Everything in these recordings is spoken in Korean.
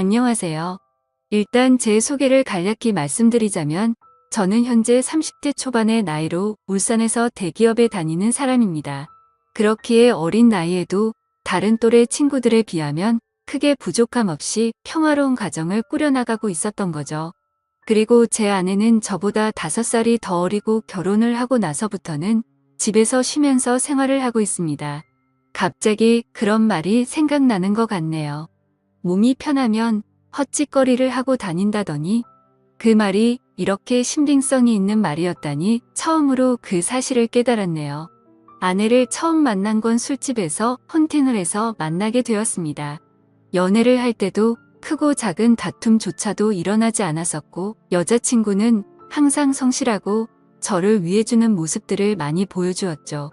안녕하세요. 일단 제 소개를 간략히 말씀드리자면 저는 현재 30대 초반의 나이로 울산에서 대기업에 다니는 사람입니다. 그렇기에 어린 나이에도 다른 또래 친구들에 비하면 크게 부족함 없이 평화로운 가정을 꾸려나가고 있었던 거죠. 그리고 제 아내는 저보다 5살이 더 어리고 결혼을 하고 나서부터는 집에서 쉬면서 생활을 하고 있습니다. 갑자기 그런 말이 생각나는 것 같네요. 몸이 편하면 헛짓거리를 하고 다닌다더니 그 말이 이렇게 신빙성이 있는 말이었다니 처음으로 그 사실을 깨달았네요. 아내를 처음 만난 건 술집에서 헌팅을 해서 만나게 되었습니다. 연애를 할 때도 크고 작은 다툼조차도 일어나지 않았었고 여자친구는 항상 성실하고 저를 위해주는 모습들을 많이 보여주었죠.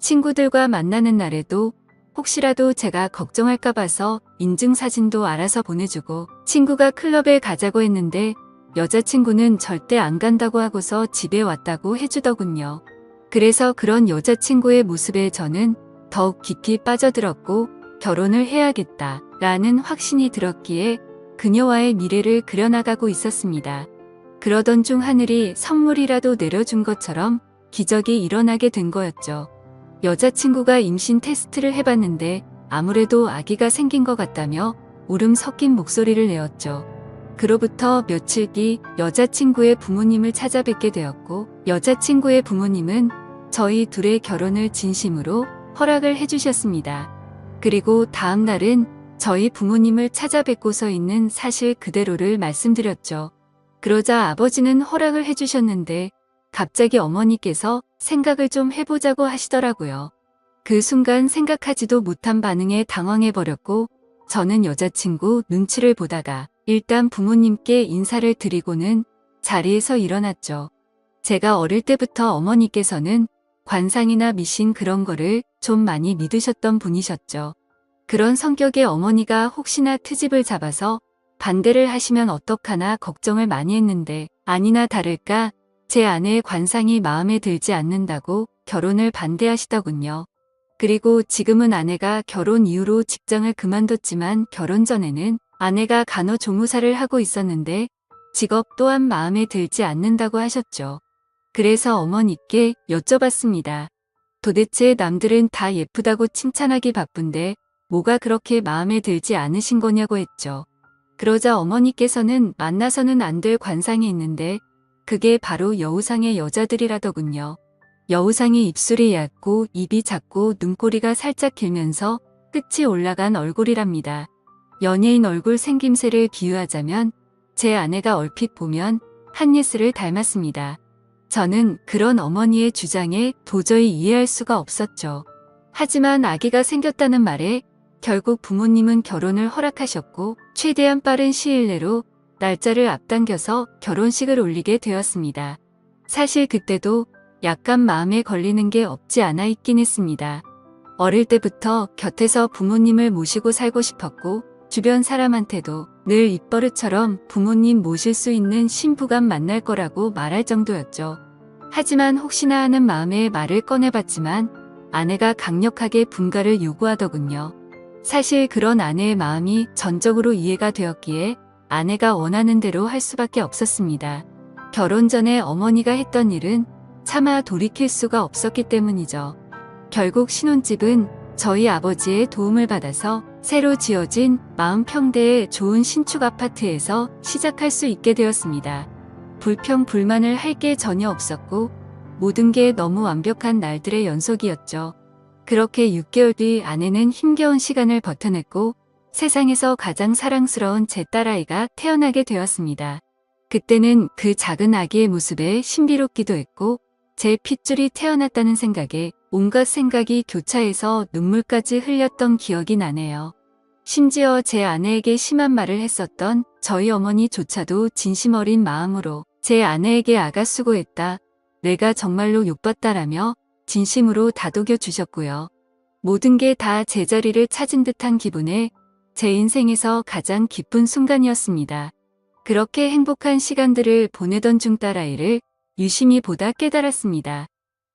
친구들과 만나는 날에도 혹시라도 제가 걱정할까 봐서 인증사진도 알아서 보내주고 친구가 클럽에 가자고 했는데 여자친구는 절대 안 간다고 하고서 집에 왔다고 해주더군요. 그래서 그런 여자친구의 모습에 저는 더욱 깊이 빠져들었고 결혼을 해야겠다 라는 확신이 들었기에 그녀와의 미래를 그려나가고 있었습니다. 그러던 중 하늘이 선물이라도 내려준 것처럼 기적이 일어나게 된 거였죠. 여자친구가 임신 테스트를 해봤는데 아무래도 아기가 생긴 것 같다며 울음 섞인 목소리를 내었죠. 그로부터 며칠 뒤 여자친구의 부모님을 찾아뵙게 되었고 여자친구의 부모님은 저희 둘의 결혼을 진심으로 허락을 해주셨습니다. 그리고 다음 날은 저희 부모님을 찾아뵙고서 있는 사실 그대로를 말씀드렸죠. 그러자 아버지는 허락을 해주셨는데 갑자기 어머니께서 생각을 좀 해보자고 하시더라고요. 그 순간 생각하지도 못한 반응에 당황해버렸고 저는 여자친구 눈치를 보다가 일단 부모님께 인사를 드리고는 자리에서 일어났죠. 제가 어릴 때부터 어머니께서는 관상이나 미신 그런 거를 좀 많이 믿으셨던 분이셨죠. 그런 성격의 어머니가 혹시나 트집을 잡아서 반대를 하시면 어떡하나 걱정을 많이 했는데 아니나 다를까 제 아내의 관상이 마음에 들지 않는다고 결혼을 반대하시더군요. 그리고 지금은 아내가 결혼 이후로 직장을 그만뒀지만 결혼 전에는 아내가 간호 조무사를 하고 있었는데 직업 또한 마음에 들지 않는다고 하셨죠. 그래서 어머니께 여쭤봤습니다. 도대체 남들은 다 예쁘다고 칭찬하기 바쁜데 뭐가 그렇게 마음에 들지 않으신 거냐고 했죠. 그러자 어머니께서는 만나서는 안 될 관상이 있는데 그게 바로 여우상의 여자들이라더군요. 여우상이 입술이 얇고 입이 작고 눈꼬리가 살짝 길면서 끝이 올라간 얼굴이랍니다. 연예인 얼굴 생김새를 비유하자면 제 아내가 얼핏 보면 한예슬을 닮았습니다. 저는 그런 어머니의 주장에 도저히 이해할 수가 없었죠. 하지만 아기가 생겼다는 말에 결국 부모님은 결혼을 허락하셨고 최대한 빠른 시일 내로 날짜를 앞당겨서 결혼식을 올리게 되었습니다. 사실 그때도 약간 마음에 걸리는 게 없지 않아 있긴 했습니다. 어릴 때부터 곁에서 부모님을 모시고 살고 싶었고 주변 사람한테도 늘 입버릇처럼 부모님 모실 수 있는 신부감 만날 거라고 말할 정도였죠. 하지만 혹시나 하는 마음에 말을 꺼내봤지만 아내가 강력하게 분가를 요구하더군요. 사실 그런 아내의 마음이 전적으로 이해가 되었기에 아내가 원하는 대로 할 수밖에 없었습니다. 결혼 전에 어머니가 했던 일은 차마 돌이킬 수가 없었기 때문이죠. 결국 신혼집은 저희 아버지의 도움을 받아서 새로 지어진 마음평대의 좋은 신축 아파트에서 시작할 수 있게 되었습니다. 불평 불만을 할 게 전혀 없었고 모든 게 너무 완벽한 날들의 연속이었죠. 그렇게 6개월 뒤 아내는 힘겨운 시간을 버텨냈고 세상에서 가장 사랑스러운 제 딸아이가 태어나게 되었습니다. 그때는 그 작은 아기의 모습에 신비롭기도 했고 제 핏줄이 태어났다는 생각에 온갖 생각이 교차해서 눈물까지 흘렸던 기억이 나네요. 심지어 제 아내에게 심한 말을 했었던 저희 어머니조차도 진심 어린 마음으로 제 아내에게 아가 수고했다. 내가 정말로 욕봤다라며 진심으로 다독여 주셨고요. 모든 게 다 제자리를 찾은 듯한 기분에 제 인생에서 가장 기쁜 순간이었습니다. 그렇게 행복한 시간들을 보내던 중 딸아이를 유심히 보다 깨달았습니다.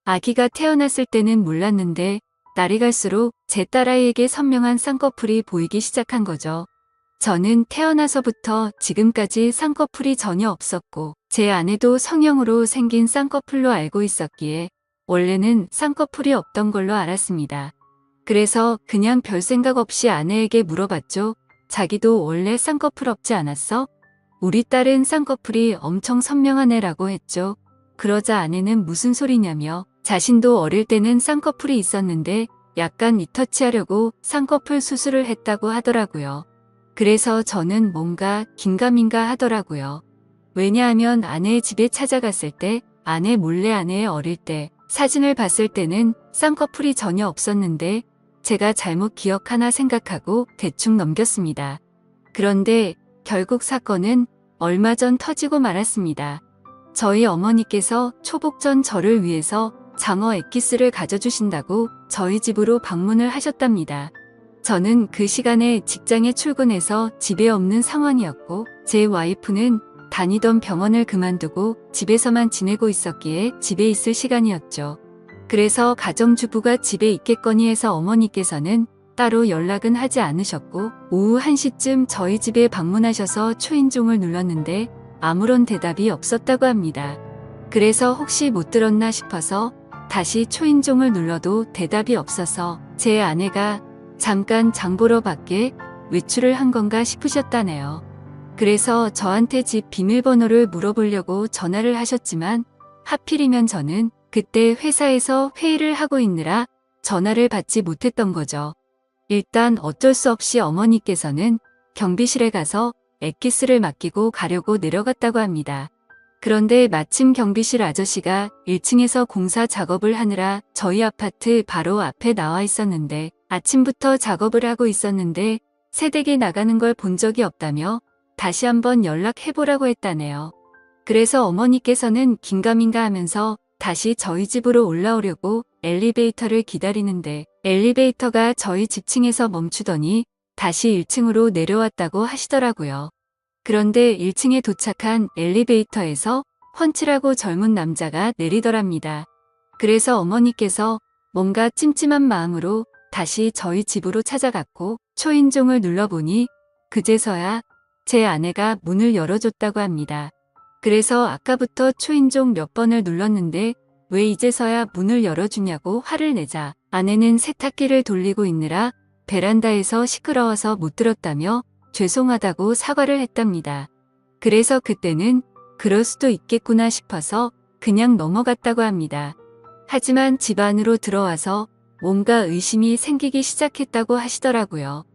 아기가 태어났을 때는 몰랐는데 날이 갈수록 제 딸아이에게 선명한 쌍꺼풀이 보이기 시작한 거죠. 저는 태어나서부터 지금까지 쌍꺼풀이 전혀 없었고 제 아내도 성형으로 생긴 쌍꺼풀로 알고 있었기에 원래는 쌍꺼풀이 없던 걸로 알았습니다. 그래서 그냥 별 생각 없이 아내에게 물어봤죠. 자기도 원래 쌍꺼풀 없지 않았어? 우리 딸은 쌍꺼풀이 엄청 선명한 애라고 했죠. 그러자 아내는 무슨 소리냐며 자신도 어릴 때는 쌍꺼풀이 있었는데 약간 리터치하려고 쌍꺼풀 수술을 했다고 하더라고요. 그래서 저는 뭔가 긴가민가 하더라고요. 왜냐하면 아내의 집에 찾아갔을 때 아내 몰래 아내의 어릴 때 사진을 봤을 때는 쌍꺼풀이 전혀 없었는데 제가 잘못 기억하나 생각하고 대충 넘겼습니다. 그런데 결국 사건은 얼마 전 터지고 말았습니다. 저희 어머니께서 초복 전 저를 위해서 장어 엑기스를 가져주신다고 저희 집으로 방문을 하셨답니다. 저는 그 시간에 직장에 출근해서 집에 없는 상황이었고 제 와이프는 다니던 병원을 그만두고 집에서만 지내고 있었기에 집에 있을 시간이었죠. 그래서 가정주부가 집에 있겠거니 해서 어머니께서는 따로 연락은 하지 않으셨고 오후 1시쯤 저희 집에 방문하셔서 초인종을 눌렀는데 아무런 대답이 없었다고 합니다. 그래서 혹시 못 들었나 싶어서 다시 초인종을 눌러도 대답이 없어서 제 아내가 잠깐 장보러 밖에 외출을 한 건가 싶으셨다네요. 그래서 저한테 집 비밀번호를 물어보려고 전화를 하셨지만 하필이면 저는 그때 회사에서 회의를 하고 있느라 전화를 받지 못했던 거죠. 일단 어쩔 수 없이 어머니께서는 경비실에 가서 엑기스를 맡기고 가려고 내려갔다고 합니다. 그런데 마침 경비실 아저씨가 1층에서 공사 작업을 하느라 저희 아파트 바로 앞에 나와 있었는데 아침부터 작업을 하고 있었는데 새댁에 나가는 걸 본 적이 없다며 다시 한번 연락해보라고 했다네요. 그래서 어머니께서는 긴가민가 하면서 다시 저희 집으로 올라오려고 엘리베이터를 기다리는데 엘리베이터가 저희 집층에서 멈추더니 다시 1층으로 내려왔다고 하시더라고요. 그런데 1층에 도착한 엘리베이터에서 펀치라고 젊은 남자가 내리더랍니다. 그래서 어머니께서 뭔가 찜찜한 마음으로 다시 저희 집으로 찾아갔고 초인종을 눌러보니 그제서야 제 아내가 문을 열어줬다고 합니다. 그래서 아까부터 초인종 몇 번을 눌렀는데 왜 이제서야 문을 열어주냐고 화를 내자 아내는 세탁기를 돌리고 있느라 베란다에서 시끄러워서 못 들었다며 죄송하다고 사과를 했답니다. 그래서 그때는 그럴 수도 있겠구나 싶어서 그냥 넘어갔다고 합니다. 하지만 집 안으로 들어와서 뭔가 의심이 생기기 시작했다고 하시더라고요.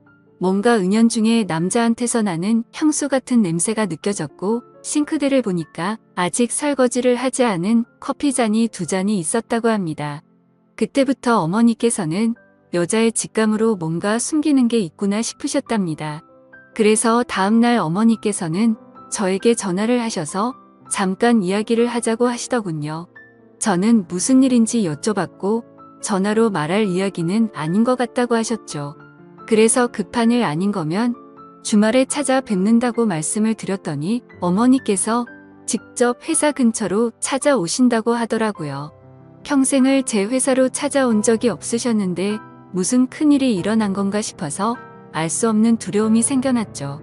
뭔가 은연중에 남자한테서 나는 향수 같은 냄새가 느껴졌고 싱크대를 보니까 아직 설거지를 하지 않은 커피잔이 두 잔이 있었다고 합니다. 그때부터 어머니께서는 여자의 직감으로 뭔가 숨기는 게 있구나 싶으셨답니다. 그래서 다음날 어머니께서는 저에게 전화를 하셔서 잠깐 이야기를 하자고 하시더군요. 저는 무슨 일인지 여쭤봤고 전화로 말할 이야기는 아닌 것 같다고 하셨죠. 그래서 급한 일 아닌 거면 주말에 찾아뵙는다고 말씀을 드렸더니 어머니께서 직접 회사 근처로 찾아오신다고 하더라고요. 평생을 제 회사로 찾아온 적이 없으셨는데 무슨 큰일이 일어난 건가 싶어서 알 수 없는 두려움이 생겨났죠.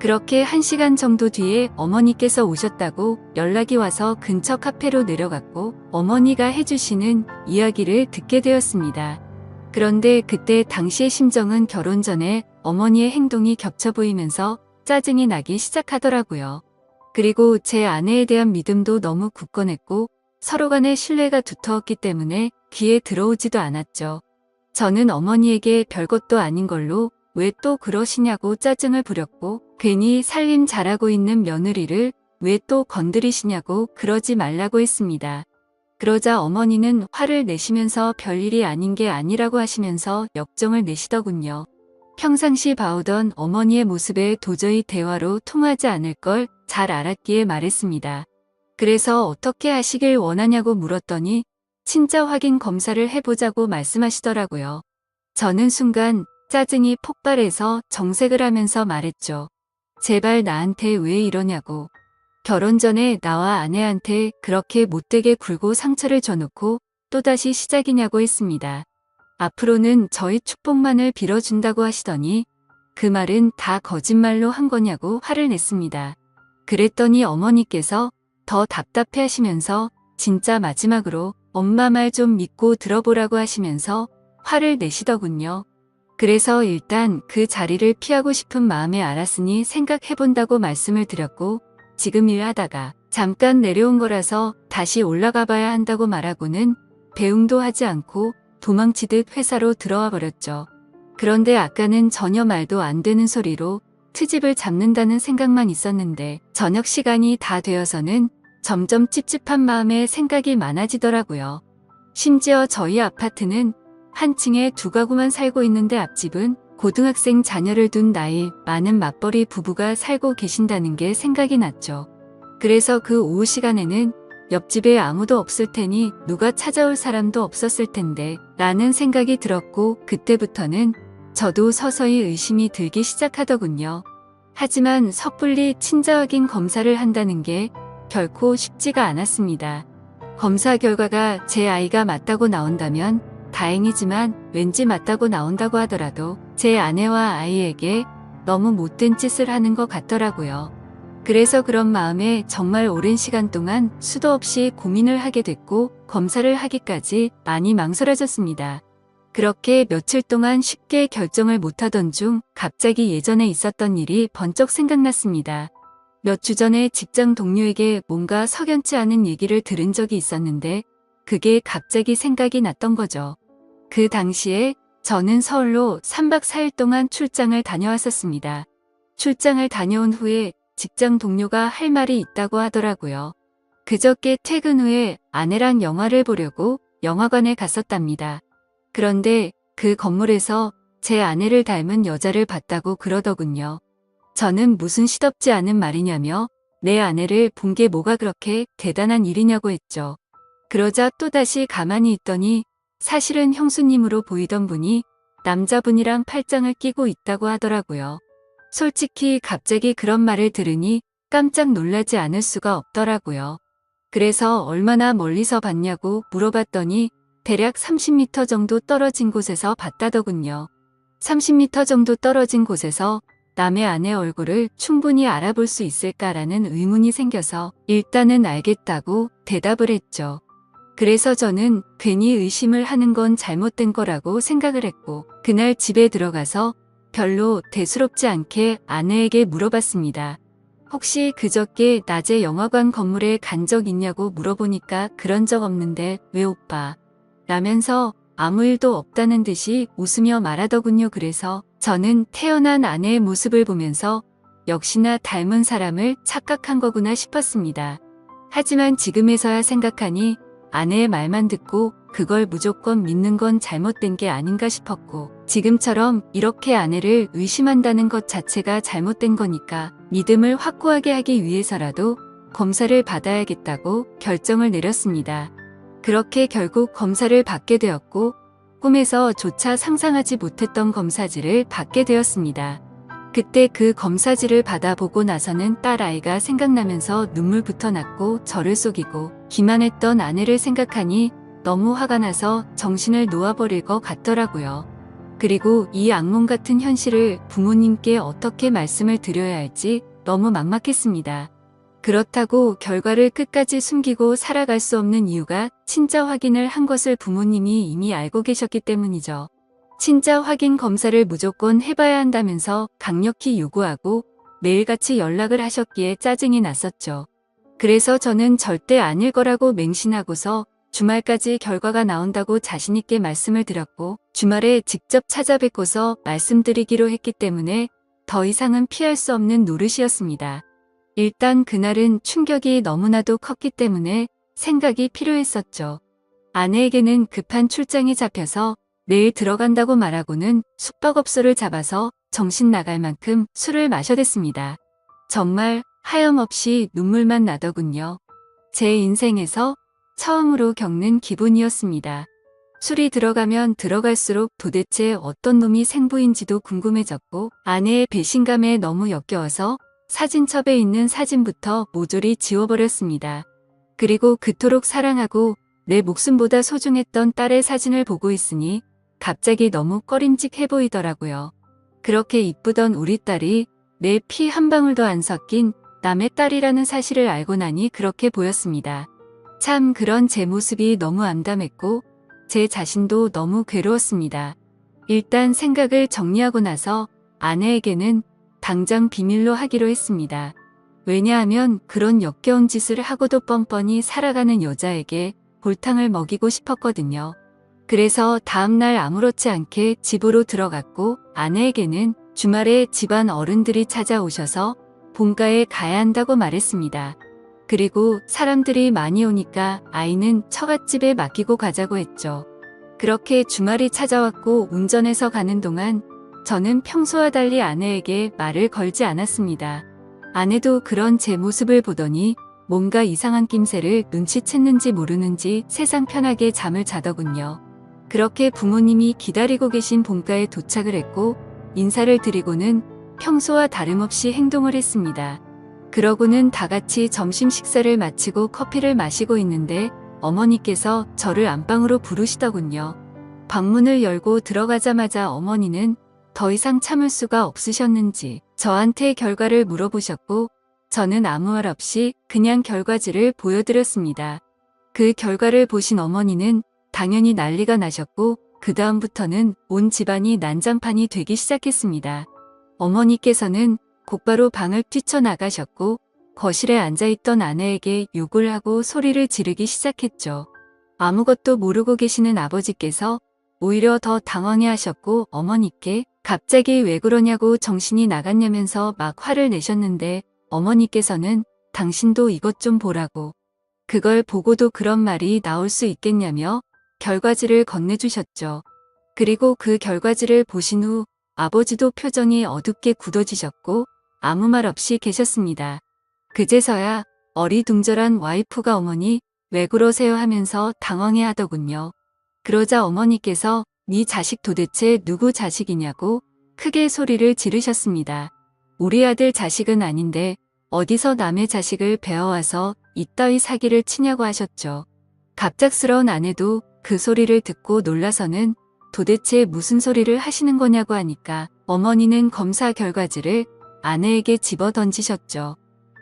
그렇게 한 시간 정도 뒤에 어머니께서 오셨다고 연락이 와서 근처 카페로 내려갔고 어머니가 해주시는 이야기를 듣게 되었습니다. 그런데 그때 당시의 심정은 결혼 전에 어머니의 행동이 겹쳐 보이면서 짜증이 나기 시작하더라고요. 그리고 제 아내에 대한 믿음도 너무 굳건했고 서로 간의 신뢰가 두터웠기 때문에 귀에 들어오지도 않았죠. 저는 어머니에게 별것도 아닌 걸로 왜 또 그러시냐고 짜증을 부렸고 괜히 살림 잘하고 있는 며느리를 왜 또 건드리시냐고 그러지 말라고 했습니다. 그러자 어머니는 화를 내시면서 별일이 아닌 게 아니라고 하시면서 역정을 내시더군요. 평상시 봐오던 어머니의 모습에 도저히 대화로 통하지 않을 걸 잘 알았기에 말했습니다. 그래서 어떻게 하시길 원하냐고 물었더니 친자 확인 검사를 해보자고 말씀하시더라고요. 저는 순간 짜증이 폭발해서 정색을 하면서 말했죠. 제발 나한테 왜 이러냐고. 결혼 전에 나와 아내한테 그렇게 못되게 굴고 상처를 줘놓고 또다시 시작이냐고 했습니다. 앞으로는 저희 축복만을 빌어준다고 하시더니 그 말은 다 거짓말로 한 거냐고 화를 냈습니다. 그랬더니 어머니께서 더 답답해 하시면서 진짜 마지막으로 엄마 말 좀 믿고 들어보라고 하시면서 화를 내시더군요. 그래서 일단 그 자리를 피하고 싶은 마음에 알았으니 생각해본다고 말씀을 드렸고 지금 일하다가 잠깐 내려온 거라서 다시 올라가 봐야 한다고 말하고는 배웅도 하지 않고 도망치듯 회사로 들어와 버렸죠. 그런데 아까는 전혀 말도 안 되는 소리로 트집을 잡는다는 생각만 있었는데 저녁 시간이 다 되어서는 점점 찝찝한 마음에 생각이 많아지더라고요. 심지어 저희 아파트는 한 층에 두 가구만 살고 있는데 앞집은 고등학생 자녀를 둔 나이 많은 맞벌이 부부가 살고 계신다는 게 생각이 났죠. 그래서 그 오후 시간에는 옆집에 아무도 없을 테니 누가 찾아올 사람도 없었을 텐데 라는 생각이 들었고 그때부터는 저도 서서히 의심이 들기 시작하더군요. 하지만 섣불리 친자 확인 검사를 한다는 게 결코 쉽지가 않았습니다. 검사 결과가 제 아이가 맞다고 나온다면 다행이지만 왠지 맞다고 나온다고 하더라도 제 아내와 아이에게 너무 못된 짓을 하는 것 같더라고요. 그래서 그런 마음에 정말 오랜 시간 동안 수도 없이 고민을 하게 됐고 검사를 하기까지 많이 망설여졌습니다. 그렇게 며칠 동안 쉽게 결정을 못하던 중 갑자기 예전에 있었던 일이 번쩍 생각났습니다. 몇 주 전에 직장 동료에게 뭔가 석연치 않은 얘기를 들은 적이 있었는데 그게 갑자기 생각이 났던 거죠. 그 당시에 저는 서울로 3박 4일 동안 출장을 다녀왔었습니다. 출장을 다녀온 후에 직장 동료가 할 말이 있다고 하더라고요. 그저께 퇴근 후에 아내랑 영화를 보려고 영화관에 갔었답니다. 그런데 그 건물에서 제 아내를 닮은 여자를 봤다고 그러더군요. 저는 무슨 시덥지 않은 말이냐며 내 아내를 본 게 뭐가 그렇게 대단한 일이냐고 했죠. 그러자 또다시 가만히 있더니 사실은 형수님으로 보이던 분이 남자분이랑 팔짱을 끼고 있다고 하더라고요. 솔직히 갑자기 그런 말을 들으니 깜짝 놀라지 않을 수가 없더라고요. 그래서 얼마나 멀리서 봤냐고 물어봤더니 대략 30m 정도 떨어진 곳에서 봤다더군요. 30m 정도 떨어진 곳에서 남의 아내 얼굴을 충분히 알아볼 수 있을까라는 의문이 생겨서 일단은 알겠다고 대답을 했죠. 그래서 저는 괜히 의심을 하는 건 잘못된 거라고 생각을 했고 그날 집에 들어가서 별로 대수롭지 않게 아내에게 물어봤습니다. 혹시 그저께 낮에 영화관 건물에 간 적 있냐고 물어보니까 그런 적 없는데 왜 오빠? 라면서 아무 일도 없다는 듯이 웃으며 말하더군요. 그래서 저는 태어난 아내의 모습을 보면서 역시나 닮은 사람을 착각한 거구나 싶었습니다. 하지만 지금에서야 생각하니 아내의 말만 듣고 그걸 무조건 믿는 건 잘못된 게 아닌가 싶었고 지금처럼 이렇게 아내를 의심한다는 것 자체가 잘못된 거니까 믿음을 확고하게 하기 위해서라도 검사를 받아야겠다고 결정을 내렸습니다. 그렇게 결국 검사를 받게 되었고 꿈에서 조차 상상하지 못했던 검사지를 받게 되었습니다. 그때 그 검사지를 받아보고 나서는 딸아이가 생각나면서 눈물부터 났고 저를 속이고 기만했던 아내를 생각하니 너무 화가 나서 정신을 놓아버릴 것 같더라고요. 그리고 이 악몽 같은 현실을 부모님께 어떻게 말씀을 드려야 할지 너무 막막했습니다. 그렇다고 결과를 끝까지 숨기고 살아갈 수 없는 이유가 친자 확인을 한 것을 부모님이 이미 알고 계셨기 때문이죠. 친자 확인 검사를 무조건 해봐야 한다면서 강력히 요구하고 매일같이 연락을 하셨기에 짜증이 났었죠. 그래서 저는 절대 아닐 거라고 맹신하고서 주말까지 결과가 나온다고 자신있게 말씀을 드렸고 주말에 직접 찾아뵙고서 말씀드리기로 했기 때문에 더 이상은 피할 수 없는 노릇이었습니다. 일단 그날은 충격이 너무나도 컸기 때문에 생각이 필요했었죠. 아내에게는 급한 출장이 잡혀서 내일 들어간다고 말하고는 숙박업소를 잡아서 정신 나갈 만큼 술을 마셔댔습니다. 정말 하염없이 눈물만 나더군요. 제 인생에서 처음으로 겪는 기분이었습니다. 술이 들어가면 들어갈수록 도대체 어떤 놈이 생부인지도 궁금해졌고 아내의 배신감에 너무 역겨워서 사진첩에 있는 사진부터 모조리 지워버렸습니다. 그리고 그토록 사랑하고 내 목숨보다 소중했던 딸의 사진을 보고 있으니 갑자기 너무 꺼림직해 보이더라고요. 그렇게 이쁘던 우리 딸이 내 피 한 방울도 안 섞인 남의 딸이라는 사실을 알고 나니 그렇게 보였습니다. 참 그런 제 모습이 너무 암담했고 제 자신도 너무 괴로웠습니다. 일단 생각을 정리하고 나서 아내에게는 당장 비밀로 하기로 했습니다. 왜냐하면 그런 역겨운 짓을 하고도 뻔뻔히 살아가는 여자에게 골탕을 먹이고 싶었거든요. 그래서 다음날 아무렇지 않게 집으로 들어갔고 아내에게는 주말에 집안 어른들이 찾아오셔서 본가에 가야 한다고 말했습니다. 그리고 사람들이 많이 오니까 아이는 처갓집에 맡기고 가자고 했죠. 그렇게 주말이 찾아왔고 운전해서 가는 동안 저는 평소와 달리 아내에게 말을 걸지 않았습니다. 아내도 그런 제 모습을 보더니 뭔가 이상한 낌새를 눈치챘는지 모르는지 세상 편하게 잠을 자더군요. 그렇게 부모님이 기다리고 계신 본가에 도착을 했고 인사를 드리고는 평소와 다름없이 행동을 했습니다. 그러고는 다 같이 점심 식사를 마치고 커피를 마시고 있는데 어머니께서 저를 안방으로 부르시더군요. 방문을 열고 들어가자마자 어머니는 더 이상 참을 수가 없으셨는지 저한테 결과를 물어보셨고 저는 아무 말 없이 그냥 결과지를 보여드렸습니다. 그 결과를 보신 어머니는 당연히 난리가 나셨고 그 다음부터는 온 집안이 난장판이 되기 시작했습니다. 어머니께서는 곧바로 방을 뛰쳐나가셨고 거실에 앉아있던 아내에게 욕을 하고 소리를 지르기 시작했죠. 아무것도 모르고 계시는 아버지께서 오히려 더 당황해 하셨고 어머니께 갑자기 왜 그러냐고 정신이 나갔냐면서 막 화를 내셨는데 어머니께서는 당신도 이것 좀 보라고 그걸 보고도 그런 말이 나올 수 있겠냐며 결과지를 건네주셨죠. 그리고 그 결과지를 보신 후 아버지도 표정이 어둡게 굳어지셨고 아무 말 없이 계셨습니다. 그제서야 어리둥절한 와이프가 어머니 왜 그러세요 하면서 당황해 하더군요. 그러자 어머니께서 네 자식 도대체 누구 자식이냐고 크게 소리를 지르셨습니다. 우리 아들 자식은 아닌데 어디서 남의 자식을 배워와서 이따위 사기를 치냐고 하셨죠. 갑작스러운 아내도 그 소리를 듣고 놀라서는 도대체 무슨 소리를 하시는 거냐고 하니까 어머니는 검사 결과지를 아내에게 집어 던지셨죠.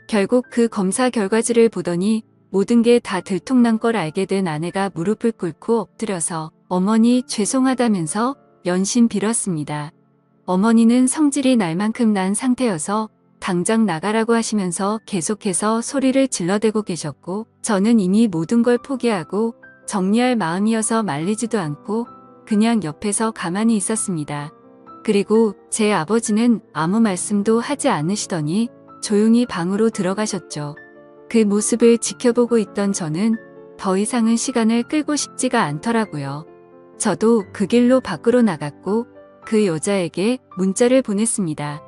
결국 그 검사 결과지를 보더니 모든 게 다 들통난 걸 알게 된 아내가 무릎을 꿇고 엎드려서 어머니 죄송하다면서 연신 빌었습니다. 어머니는 성질이 날 만큼 난 상태여서 당장 나가라고 하시면서 계속해서 소리를 질러대고 계셨고 저는 이미 모든 걸 포기하고 정리할 마음이어서 말리지도 않고 그냥 옆에서 가만히 있었습니다. 그리고 제 아버지는 아무 말씀도 하지 않으시더니 조용히 방으로 들어가셨죠. 그 모습을 지켜보고 있던 저는 더 이상은 시간을 끌고 싶지가 않더라고요. 저도 그 길로 밖으로 나갔고 그 여자에게 문자를 보냈습니다.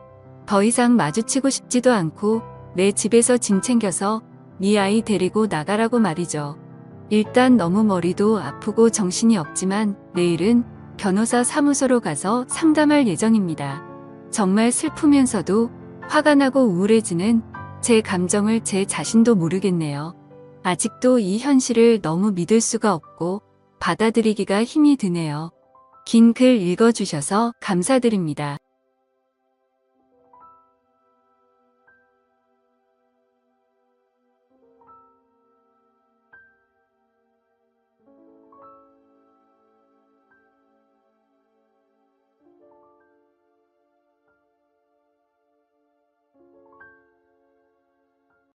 더 이상 마주치고 싶지도 않고 내 집에서 짐 챙겨서 네 아이 데리고 나가라고 말이죠. 일단 너무 머리도 아프고 정신이 없지만 내일은 변호사 사무소로 가서 상담할 예정입니다. 정말 슬프면서도 화가 나고 우울해지는 제 감정을 제 자신도 모르겠네요. 아직도 이 현실을 너무 믿을 수가 없고 받아들이기가 힘이 드네요. 긴 글 읽어주셔서 감사드립니다.